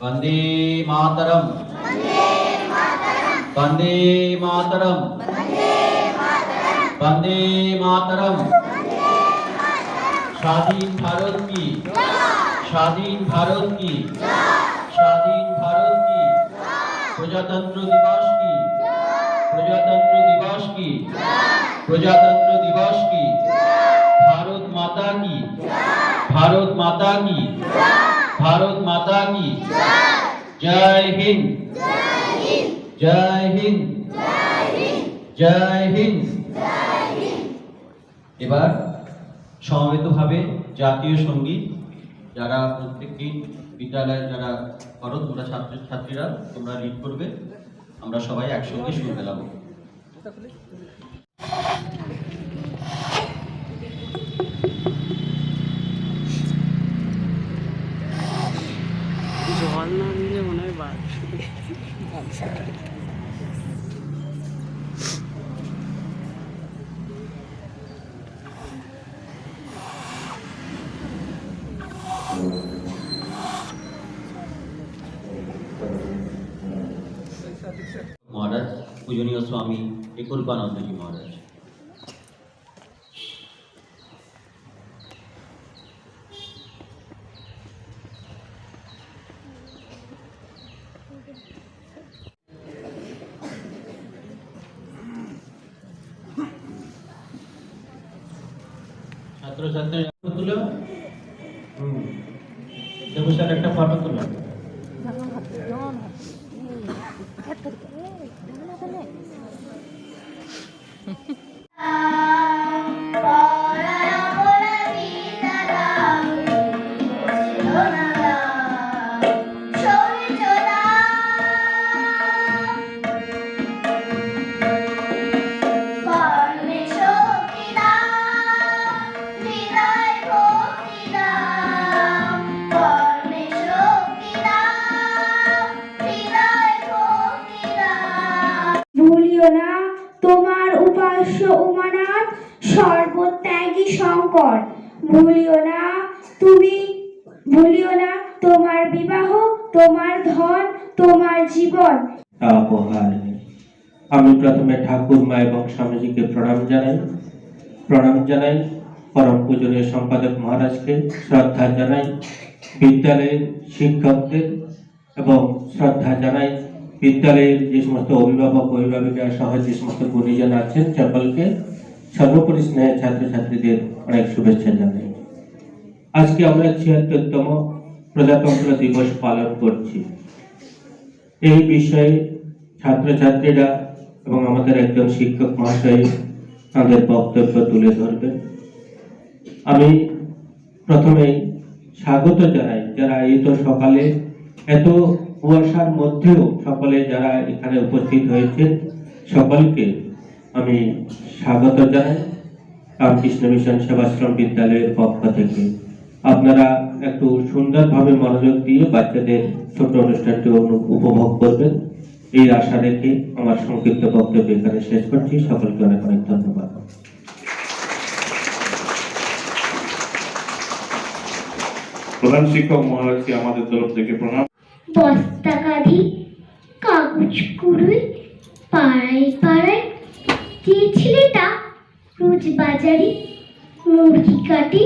वन्दे मातरम् वन्दे मातरम् वन्दे मातरम् স্বাধীন ভারত কি স্বাধীন ভারত কি স্বাধীন ভারত কি প্রজাতন্ত্র দিবস কি প্রজাতন্ত্র দিবস কি প্রজাতন্ত্র কি জয় হিন্দ। জয় হিন্দ। জয় হিন্দ। এবার সমবেতভাবে জাতীয় সংগীত যারা প্রত্যেকটি বিদ্যালয়ের যারা করো, তোমরা ছাত্র ছাত্রীরা, তোমরা লিড করবে। আমরা সবাই একসঙ্গে সুর মেলাবো মহারাজ পূজনীয় স্বামী একরূপানন্দজি মহারাজ ছাত্রছাত্রী তুলো হুম দেবু স্যার একটা ফটো তুলো শঙ্কর ভুলিও না তুমি, ভুলিও না তোমার বিবাহ, তোমার ধন, তোমার জীবন। উপহার আমি প্রথমে ঠাকুর, মা এবং স্বামীজিকে প্রণাম জানাই। প্রণাম জানাই পরম পূজনীয় সম্পাদক মহারাজকে। শ্রদ্ধা জানাই বিদ্যালয়ের শিক্ষকদের এবং শ্রদ্ধা জানাই বিদ্যালয়ের যে সমস্ত অভিভাবক, অভিভাবিকা সহ যে সমস্ত গুণীজন আছেন, সকলকে। সর্বোপরি স্নেহ ছাত্রছাত্রীদের অনেক শুভেচ্ছা জানাই। আজকে আমরা ছিয়াত্তরতম প্রজাতন্ত্র দিবস পালন করছি। এই বিষয়ে ছাত্রছাত্রীরা এবং আমাদের একজন শিক্ষক মহাশয় তাদের বক্তব্য তুলে ধরবেন। আমি প্রথমেই স্বাগত জানাই যারা এই তো সকালে, এত কুয়াশার মধ্যেও সকলে যারা এখানে উপস্থিত হয়েছেন, সকলকে আমি স্বাগত জানাই রামকৃষ্ণ মিশন সেবাশ্রম বিদ্যালয়ের পক্ষ থেকে। আপনারা একটু সুন্দরভাবে মনোযোগ দিয়ে বাচ্চাদের ছোট অনুষ্ঠানটি উপভোগ করবেন। এই আশা রেখে আমার সংক্ষিপ্ত বক্তব্য এখানে শেষ করছি। সকলকে অনেক অনেক ধন্যবাদ। প্রধান শিক্ষক মহারাজকে আমাদের তরফ থেকে প্রণাম? বস্তা কাঁধি কাগজ কুড়ুই পাড়ায় পাড়ায় যে ছেলেটা রোজ বাজারে মুরগি কাটে,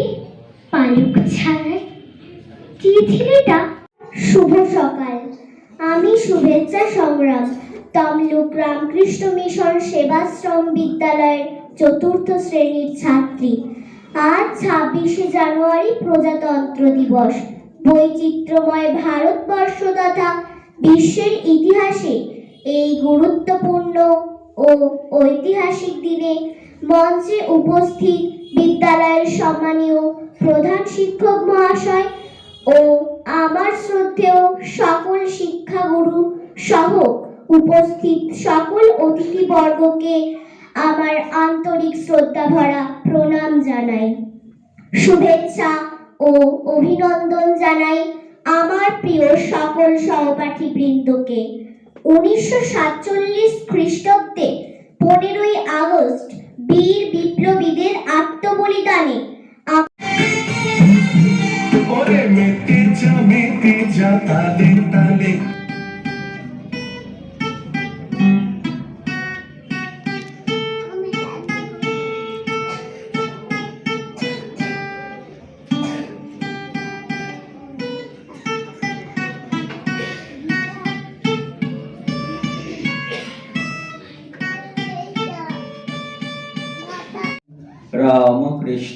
পালক ছাড়ায়। যে ছেলেটা শুভ সকাল। আমি শুভেচ্ছা সংগ্রাম, তমলুক রামকৃষ্ণ মিশন সেবাশ্রম বিদ্যালয়ের চতুর্থ শ্রেণির ছাত্রী। আজ ছাব্বিশে জানুয়ারি প্রজাতন্ত্র দিবস। বৈচিত্র্যময় ভারতবর্ষ তথা বিশ্বের ইতিহাসে এই গুরুত্বপূর্ণ ও ঐতিহাসিক দিনে মঞ্চে উপস্থিত বিদ্যালয়ের সম্মানীয় প্রধান শিক্ষক মহাশয় ও আমার শ্রদ্ধেয় সকল শিক্ষাগুরু সহ উপস্থিত সকল অতিথিবর্গকে আমার আন্তরিক শ্রদ্ধা ভরা প্রণাম জানাই। শুভেচ্ছা ও অভিনন্দন জানাই আমার প্রিয় সকল সহপাঠী বৃন্দকে উনিশশো সাতচল্লিশ খ্রিস্টাব্দে পনেরোই আগস্ট বীর বিপ্লবীদের আত্মবলিদানে মেতে যা মেতে যা তালে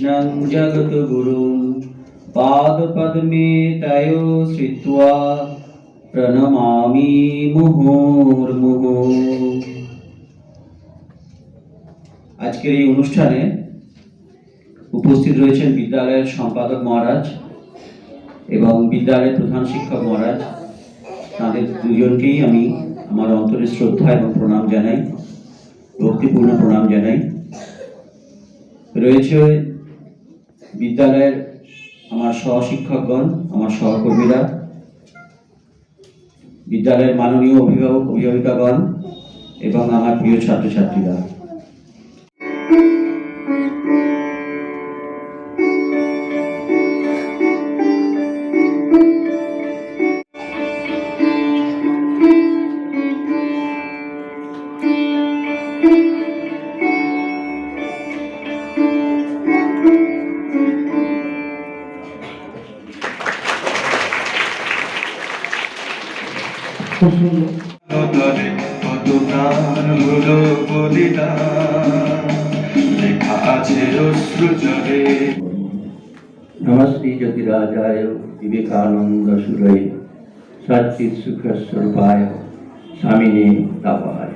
रामकृष्णं जगद्गुरुं पादपद्मे तयो श्रित्वा प्रणमामि মুহুর্মুহু আজকের এই অনুষ্ঠানে উপস্থিত রয়েছেন বিদ্যালয়ের সম্পাদক মহারাজ এবং বিদ্যালয়ের প্রধান শিক্ষক মহারাজ তাদের দুজনকেই আমি আমার অন্তরের শ্রদ্ধা এবং প্রণাম জানাই ভক্তিপূর্ণ প্রণাম জানাই রয়েছে বিদ্যালয়ের আমার সহশিক্ষকগণ আমার সহকর্মীরা বিদ্যালয়ের মাননীয় অভিভাবক অভিভাবিকাগণ এবং আমার প্রিয় ছাত্রছাত্রীরা। তরে জলে নমস্তে জ্যোতিরাজায় বিবেকানন্দ সুরয় সচিত সুখ স্বরূপায় স্বামিনী তাপায়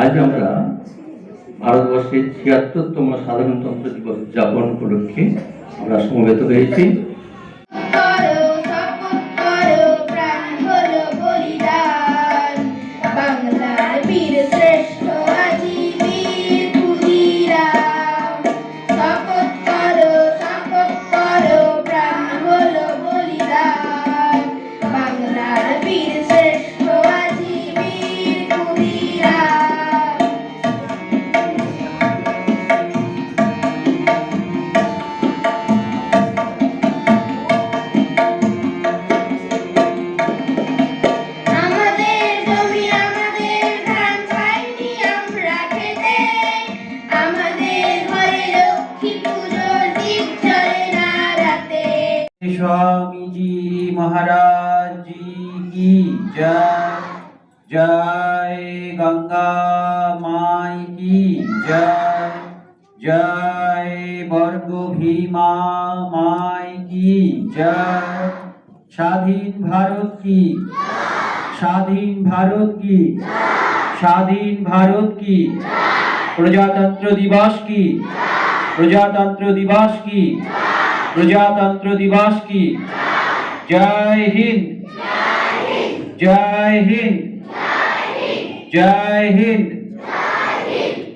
আজ আমরা ভারতবর্ষের ছিয়াত্তরতম সাধারণতন্ত্র দিবস উদযাপন উপলক্ষে আমরা সমবেত হয়েছি। জয় জয় বর্গ ভীমা মায় কি জয়। স্বাধীন ভারত কি? স্বাধীন ভারত কি? স্বাধীন ভারত কি? প্রজাতন্ত্র দিবস কি? প্রজাতন্ত্র দিবস কি? প্রজাতন্ত্র দিবস কি? জয় হিন্দ। জয় হিন্দ। জয় হিন্দ।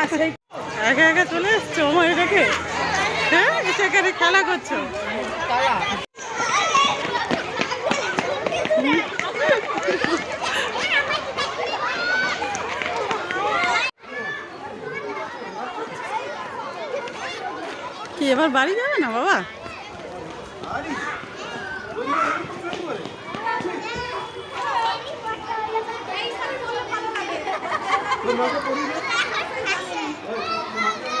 একা একা চলে এসছো? আমার এটাকে? হ্যাঁ? এসে খেলা করছ? কি, এবার বাড়ি যাবে না বাবা? ভালো লাগে। Oi,